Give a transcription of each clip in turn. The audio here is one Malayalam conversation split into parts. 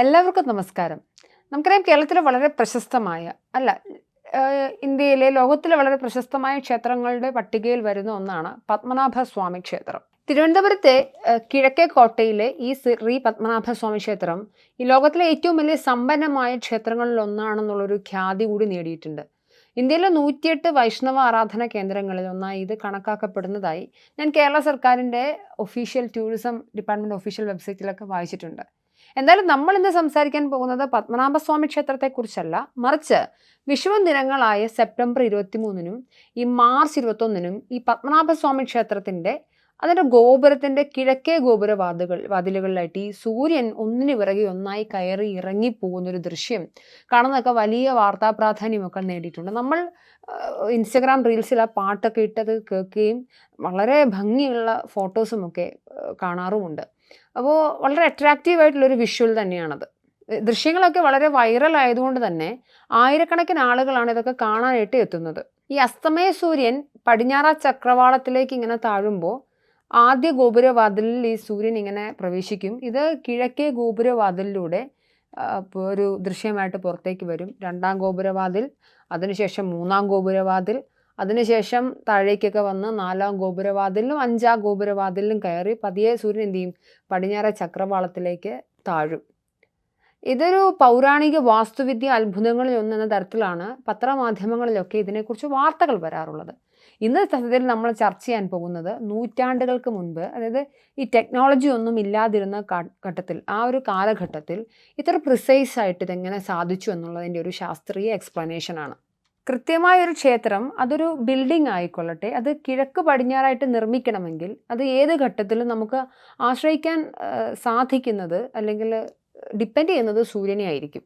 എല്ലാവർക്കും നമസ്കാരം. നമുക്കറിയാം കേരളത്തിലെ വളരെ പ്രശസ്തമായ അല്ല ഇന്ത്യയിലെ ലോകത്തിലെ വളരെ പ്രശസ്തമായ ക്ഷേത്രങ്ങളുടെ പട്ടികയിൽ വരുന്ന ഒന്നാണ് പത്മനാഭ സ്വാമി ക്ഷേത്രം. തിരുവനന്തപുരത്തെ കിഴക്കേ കോട്ടയിലെ ഈ ശ്രീ പത്മനാഭ സ്വാമി ക്ഷേത്രം ഈ ലോകത്തിലെ ഏറ്റവും വലിയ സമ്പന്നമായ ക്ഷേത്രങ്ങളിൽ ഒന്നാണെന്നുള്ളൊരു ഖ്യാതി കൂടി നേടിയിട്ടുണ്ട്. ഇന്ത്യയിലെ നൂറ്റിയെട്ട് വൈഷ്ണവ ആരാധന കേന്ദ്രങ്ങളിൽ ഒന്നായി ഇത് കണക്കാക്കപ്പെടുന്നതായി ഞാൻ കേരള സർക്കാരിന്റെ ഒഫീഷ്യൽ ടൂറിസം ഡിപ്പാർട്ട്മെന്റ് ഒഫീഷ്യൽ വെബ്സൈറ്റിലൊക്കെ വായിച്ചിട്ടുണ്ട്. എന്തായാലും നമ്മൾ ഇന്ന് സംസാരിക്കാൻ പോകുന്നത് പത്മനാഭസ്വാമി ക്ഷേത്രത്തെക്കുറിച്ചല്ല. മറിച്ച് വിഷുവ ദിനങ്ങളായ സെപ്റ്റംബർ ഇരുപത്തി മൂന്നിനും ഈ മാർച്ച് ഇരുപത്തൊന്നിനും ഈ പത്മനാഭസ്വാമി ക്ഷേത്രത്തിന്റെ അതിന്റെ ഗോപുരത്തിന്റെ കിഴക്കേ ഗോപുര വാതുകൾ വാതിലുകളിലായിട്ട് ഈ സൂര്യൻ ഒന്നിന് പിറകെ ഒന്നായി കയറി ഇറങ്ങി പോകുന്നൊരു ദൃശ്യം കാണുന്നതൊക്കെ വലിയ വാർത്താ പ്രാധാന്യമൊക്കെ നേടിയിട്ടുണ്ട്. നമ്മൾ ഇൻസ്റ്റഗ്രാം റീൽസിൽ ആ പാട്ടൊക്കെ ഇട്ടത് കേൾക്കുകയും വളരെ ഭംഗിയുള്ള ഫോട്ടോസുമൊക്കെ കാണാറുമുണ്ട്. അപ്പോൾ വളരെ അട്രാക്റ്റീവ് ആയിട്ടുള്ളൊരു വിഷ്വൽ തന്നെയാണത്. ദൃശ്യങ്ങളൊക്കെ വളരെ വൈറൽ ആയതുകൊണ്ട് തന്നെ ആയിരക്കണക്കിന് ആളുകളാണ് ഇതൊക്കെ കാണാനായിട്ട് എത്തുന്നത്. ഈ അസ്തമയ സൂര്യൻ പടിഞ്ഞാറ ചക്രവാളത്തിലേക്ക് ഇങ്ങനെ താഴുമ്പോൾ ആദ്യ ഗോപുരവാതിലിൽ ഈ സൂര്യൻ ഇങ്ങനെ പ്രവേശിക്കും. ഇത് കിഴക്കേ ഗോപുരവാതിലിലൂടെ ഒരു ദൃശ്യമായിട്ട് പുറത്തേക്ക് വരും. രണ്ടാം ഗോപുരവാതിൽ അതിനുശേഷം മൂന്നാം ഗോപുരവാതിൽ അതിനുശേഷം താഴേക്കൊക്കെ വന്ന് നാലാം ഗോപുരവാതിലും അഞ്ചാം ഗോപുരവാതിലും കയറി പതിയെ സൂര്യൻ എന്ത് ചെയ്യും? പടിഞ്ഞാറ ചക്രവാളത്തിലേക്ക് താഴും. ഇതൊരു പൗരാണിക വാസ്തുവിദ്യ അത്ഭുതങ്ങളിൽ ഒന്നെന്ന തരത്തിലാണ് പത്രമാധ്യമങ്ങളിലൊക്കെ ഇതിനെക്കുറിച്ച് വാർത്തകൾ വരാറുള്ളത്. ഇന്ന് സത്യത്തിൽ നമ്മൾ ചർച്ച ചെയ്യാൻ പോകുന്നത് നൂറ്റാണ്ടുകൾക്ക് മുൻപ് അതായത് ഈ ടെക്നോളജി ഒന്നും ഇല്ലാതിരുന്ന ഘട്ടത്തിൽ ആ ഒരു കാലഘട്ടത്തിൽ ഇത്ര പ്രിസൈസ് ആയിട്ട് ഇതെങ്ങനെ സാധിച്ചു എന്നുള്ളതിന്റെ ഒരു ശാസ്ത്രീയ എക്സ്പ്ലനേഷനാണ് കൃത്യമായ ഒരു ക്ഷേത്രം അതൊരു ബിൽഡിംഗ് ആയിക്കൊള്ളട്ടെ. അത് കിഴക്ക് പടിഞ്ഞാറായിട്ട് നിർമ്മിക്കണമെങ്കിൽ അത് ഏത് ഘട്ടത്തിലും നമുക്ക് ആശ്രയിക്കാൻ സാധിക്കുന്നത് അല്ലെങ്കിൽ ഡിപ്പെൻഡ് ചെയ്യുന്നത് സൂര്യനെ ആയിരിക്കും.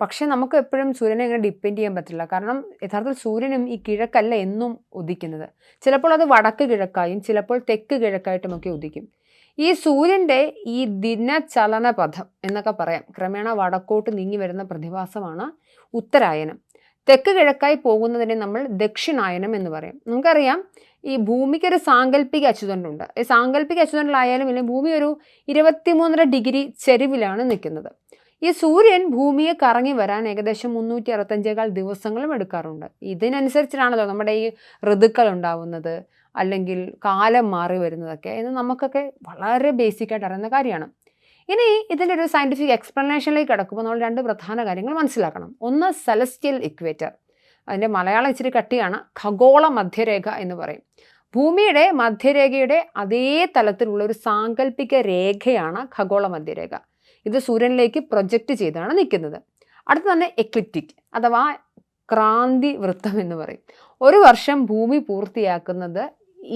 പക്ഷെ നമുക്ക് എപ്പോഴും സൂര്യനെ അങ്ങനെ ഡിപ്പെൻഡ് ചെയ്യാൻ പറ്റില്ല. കാരണം യഥാർത്ഥത്തിൽ സൂര്യനും ഈ കിഴക്കല്ല എന്നും ഉദിക്കുന്നത്. ചിലപ്പോൾ അത് വടക്ക് കിഴക്കായും ചിലപ്പോൾ തെക്ക് കിഴക്കായിട്ടുമൊക്കെ ഉദിക്കും. ഈ സൂര്യന്റെ ഈ ദിനചലന പഥം എന്നൊക്കെ പറയാം. ക്രമേണ വടക്കോട്ട് നീങ്ങി വരുന്ന പ്രതിഭാസമാണ് ഉത്തരായനം. തെക്ക് കിഴക്കായി പോകുന്നതിനെ നമ്മൾ ദക്ഷിണായനം എന്ന് പറയും. നമുക്കറിയാം ഈ ഭൂമിക്ക് ഒരു സാങ്കല്പിക അച്ചുതണ്ടുണ്ട്. ഈ സാങ്കല്പിക അച്ചുതണ്ടിലായാലും ഇല്ലെങ്കിൽ ഭൂമി ഒരു ഇരുപത്തിമൂന്നര ഡിഗ്രി ചെരിവിലാണ് നിൽക്കുന്നത്. ഈ സൂര്യൻ ഭൂമിയെ കറങ്ങി വരാൻ ഏകദേശം മുന്നൂറ്റി അറുപത്തഞ്ചേകാൽ ദിവസങ്ങളും എടുക്കാറുണ്ട്. ഇതിനനുസരിച്ചിട്ടാണല്ലോ നമ്മുടെ ഈ ഋതുക്കൾ ഉണ്ടാവുന്നത് അല്ലെങ്കിൽ കാലം മാറി വരുന്നതൊക്കെ എന്ന് നമുക്കൊക്കെ വളരെ ബേസിക്കായിട്ട് അറിയുന്ന കാര്യമാണ്. ഇനി ഇതിന്റെ ഒരു സയന്റിഫിക് എക്സ്പ്ലനേഷനിലേക്ക് കിടക്കുമ്പോൾ നമ്മൾ രണ്ട് പ്രധാന കാര്യങ്ങൾ മനസ്സിലാക്കണം. ഒന്ന് സെലസ്റ്റ്യൽ ഇക്വേറ്റർ അതിന്റെ മലയാളം ഇച്ചിരി കട്ടിയാണ്. ഖഗോള മധ്യരേഖ എന്ന് പറയും. ഭൂമിയുടെ മധ്യരേഖയുടെ അതേ തലത്തിലുള്ള ഒരു സാങ്കല്പിക രേഖയാണ് ഖഗോള മധ്യരേഖ. ഇത് സൂര്യനിലേക്ക് പ്രൊജക്റ്റ് ചെയ്താണ് നിൽക്കുന്നത്. അടുത്ത തന്നെ എക്ലിപ്റ്റിക് അഥവാ ക്രാന്തി വൃത്തം എന്ന് പറയും. ഒരു വർഷം ഭൂമി പൂർത്തിയാക്കുന്നത്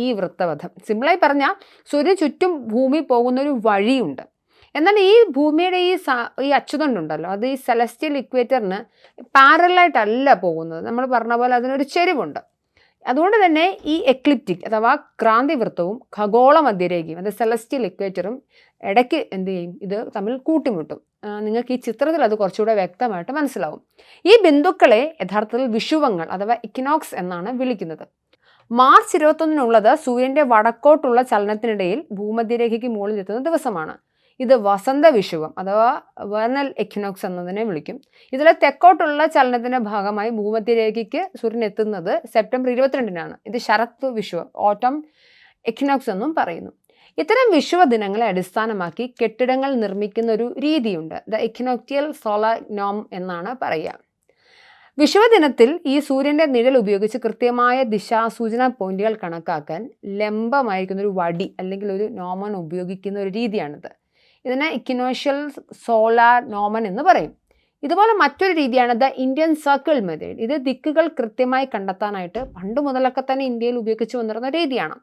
ഈ വൃത്തപഥം സിമ്പിളായി പറഞ്ഞാൽ സൂര്യന് ചുറ്റും ഭൂമി പോകുന്ന ഒരു വഴിയുണ്ട്. എന്നാൽ ഈ ഭൂമിയുടെ ഈ സ- ഈ അച്ചുതണ്ടുണ്ടല്ലോ അത് ഈ സെലസ്റ്റിയൽ ഇക്വേറ്ററിന് പാരലായിട്ടല്ല പോകുന്നത്. നമ്മൾ പറഞ്ഞ പോലെ അതിനൊരു ചെരിവുണ്ട്. അതുകൊണ്ട് തന്നെ ഈ എക്ലിപ്റ്റിക് അഥവാ ക്രാന്തിവൃത്തവും ഖഗോള മധ്യരേഖയും അത് സെലസ്റ്റിയൽ ഇക്വേറ്ററും ഇടയ്ക്ക് എന്ത് ചെയ്യും? ഇത് തമ്മിൽ കൂട്ടിമുട്ടും. നിങ്ങൾക്ക് ഈ ചിത്രത്തിൽ അത് കുറച്ചുകൂടെ വ്യക്തമായിട്ട് മനസ്സിലാവും. ഈ ബിന്ദുക്കളെ യഥാർത്ഥത്തിൽ വിഷുവങ്ങൾ അഥവാ ഇക്കിനോക്സ് എന്നാണ് വിളിക്കുന്നത്. മാർച്ച് ഇരുപത്തൊന്നിനുള്ളത് സൂര്യന്റെ വടക്കോട്ടുള്ള ചലനത്തിനിടയിൽ ഭൂമധ്യരേഖയ്ക്ക് മുകളിൽ എത്തുന്ന ദിവസമാണ്. ഇത് വസന്ത വിഷുവം അഥവാ വേനൽ എക്വിനോക്സ് എന്നതിനെ വിളിക്കും. ഇതിലെ തെക്കോട്ടുള്ള ചലനത്തിന്റെ ഭാഗമായി ഭൂമധ്യരേഖയ്ക്ക് സൂര്യൻ എത്തുന്നത് സെപ്റ്റംബർ ഇരുപത്തിരണ്ടിനാണ്. ഇത് ശരത് വിഷുവം ഓട്ടം എക്വിനോക്സ് എന്നും പറയുന്നു. ഇത്തരം വിഷുവ ദിനങ്ങളെ അടിസ്ഥാനമാക്കി കെട്ടിടങ്ങൾ നിർമ്മിക്കുന്ന ഒരു രീതിയുണ്ട്. ദ എക്വിനോക്റ്റിയൽ സോളാർ നോം എന്നാണ് പറയുക. വിഷുവ ദിനത്തിൽ ഈ സൂര്യന്റെ നിഴൽ ഉപയോഗിച്ച് കൃത്യമായ ദിശാസൂചന പോയിന്റുകൾ കണക്കാക്കാൻ ലംബമായിരിക്കുന്ന ഒരു വടി അല്ലെങ്കിൽ ഒരു നോമൻ ഉപയോഗിക്കുന്ന ഒരു രീതിയാണിത്. ഇതിനെ ഇക്കിനോഷ്യൽ സോളാർ നോമൻ എന്ന് പറയും. ഇതുപോലെ മറ്റൊരു രീതിയാണ് ദ ഇന്ത്യൻ സർക്കിൾ മെത്തേഡ് ഇത് ദിക്കുകൾ കൃത്യമായി കണ്ടെത്താനായിട്ട് പണ്ട് മുതലൊക്കെ തന്നെ ഇന്ത്യയിൽ ഉപയോഗിച്ചു വന്നിരുന്ന രീതിയാണ്.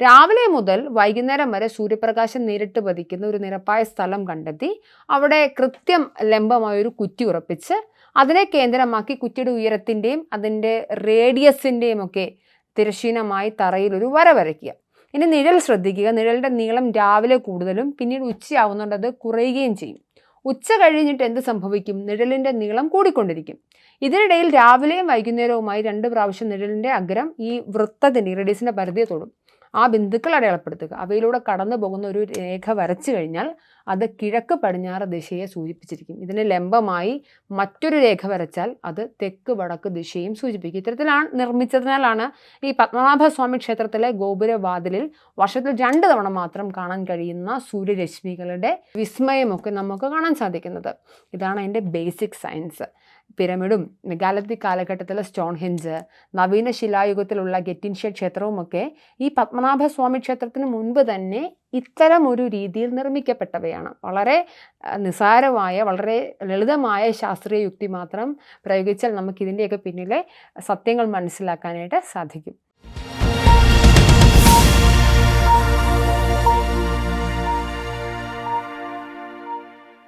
രാവിലെ മുതൽ വൈകുന്നേരം വരെ സൂര്യപ്രകാശം നേരിട്ട് പതിക്കുന്ന ഒരു നിരപ്പായ സ്ഥലം കണ്ടെത്തി അവിടെ കൃത്യം ലംബമായ ഒരു കുറ്റി ഉറപ്പിച്ച് അതിനെ കേന്ദ്രമാക്കി കുറ്റിയുടെ ഉയരത്തിന്റെയും അതിന്റെ റേഡിയസിന്റെയും ഒക്കെ തിരശ്ചീനമായി തറയിൽ ഒരു വര വരയ്ക്കുക. ഇനി നിഴൽ ശ്രദ്ധിക്കുക. നിഴലിന്റെ നീളം രാവിലെ കൂടുതലും പിന്നീട് ഉച്ചയാവുന്നുണ്ട് അത് കുറയുകയും ചെയ്യും. ഉച്ച കഴിഞ്ഞിട്ട് എന്ത് സംഭവിക്കും? നിഴലിന്റെ നീളം കൂടിക്കൊണ്ടിരിക്കും. ഇതിനിടയിൽ രാവിലെയും വൈകുന്നേരവുമായി രണ്ട് പ്രാവശ്യം നിഴലിന്റെ അഗ്രം ഈ വൃത്തത്തിന്റെ റേഡിയസിന്റെ പരിധിയെ തൊടും. ആ ബിന്ദുക്കൾ അടയാളപ്പെടുത്തുക. അവയിലൂടെ കടന്നു പോകുന്ന ഒരു രേഖ വരച്ചു കഴിഞ്ഞാൽ അത് കിഴക്ക് പടിഞ്ഞാറ് ദിശയെ സൂചിപ്പിച്ചിരിക്കും. ഇതിന് ലംബമായി മറ്റൊരു രേഖ വരച്ചാൽ അത് തെക്ക് വടക്ക് ദിശയും സൂചിപ്പിക്കും. ഇത്തരത്തിലാണ് നിർമ്മിച്ചതിനാലാണ് ഈ പത്മനാഭസ്വാമി ക്ഷേത്രത്തിലെ ഗോപുരവാതിലിൽ വർഷത്തിൽ രണ്ട് തവണ മാത്രം കാണാൻ കഴിയുന്ന സൂര്യരശ്മികളുടെ വിസ്മയമൊക്കെ നമുക്ക് കാണാൻ സാധിക്കുന്നത്. ഇതാണ് അതിന്റെ ബേസിക് സയൻസ് പിരമിഡും മെഗാലത്തിക് കാലഘട്ടത്തിലെ സ്റ്റോൺ ഹെഞ്ച് നവീന ശിലായുഗത്തിലുള്ള ഗെറ്റിൻഷ്യ ക്ഷേത്രവുമൊക്കെ ഈ പത്മനാഭസ്വാമി ക്ഷേത്രത്തിന് മുൻപ് തന്നെ ഇത്തരം ഒരു രീതിയിൽ നിർമ്മിക്കപ്പെട്ടവയാണ്. വളരെ നിസാരമായ വളരെ ലളിതമായ ശാസ്ത്രീയ യുക്തി മാത്രം പ്രയോഗിച്ചാൽ നമുക്കിതിന്റെയൊക്കെ പിന്നിലെ സത്യങ്ങൾ മനസ്സിലാക്കാനായിട്ട് സാധിക്കും.